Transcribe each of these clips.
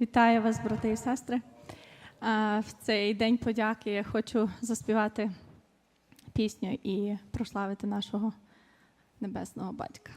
Вітаю вас, брати і сестри. В цей день подяки я хочу заспівати пісню і прославити нашого небесного батька.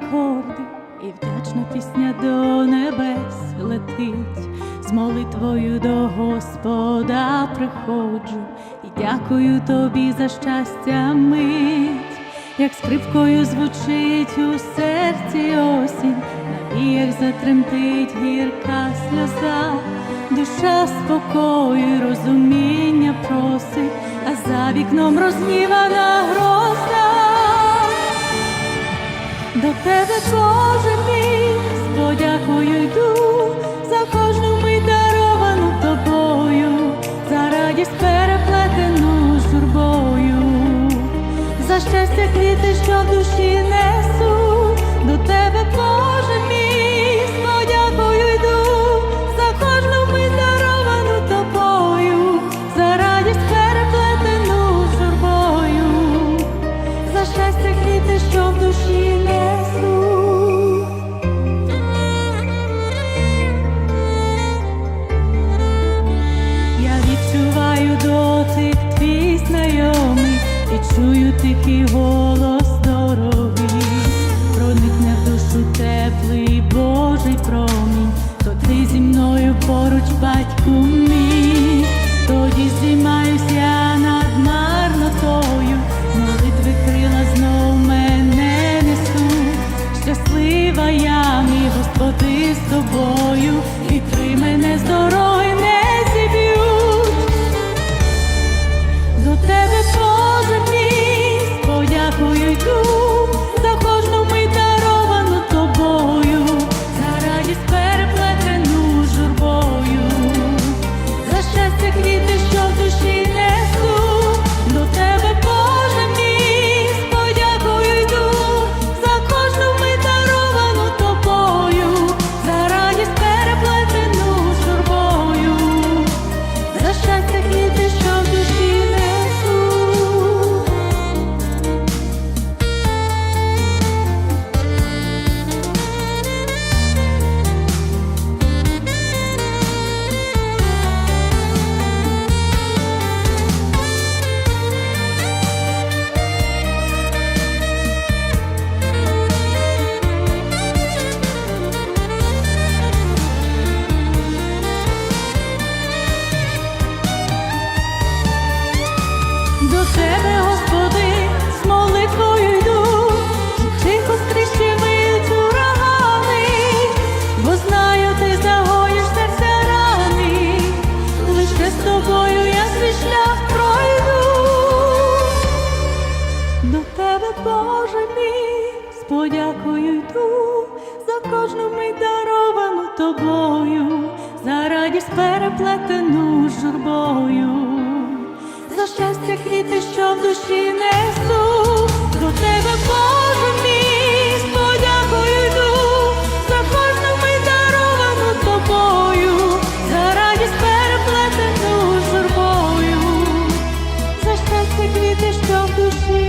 Акорди, і вдячна пісня до небес летить, з молитвою до Господа приходжу і дякую тобі за щастя мить, як скрипкою звучить у серці осінь, на віях затремтить гірка сльоза, душа спокою, розуміння просить, а за вікном розгнівана гроза. До тебе, Боже мій, з подякою йду. За кожну мить даровану тобою, за радість переплетену журбою, за щастя квіти, що в душі несу, до тебе, Боже мій, йду. За кожну мить даровану тобою, за радість переплетену журбою за щастя квіти, що в душі несу. І чую тобою, за радість переплетену журбою, за щастя квіти, що в душі несу, до тебе, Боже мій, з подякою йду. За кожну мить даровану тобою, за радість переплетену журбою, за щастя квіти, що в душі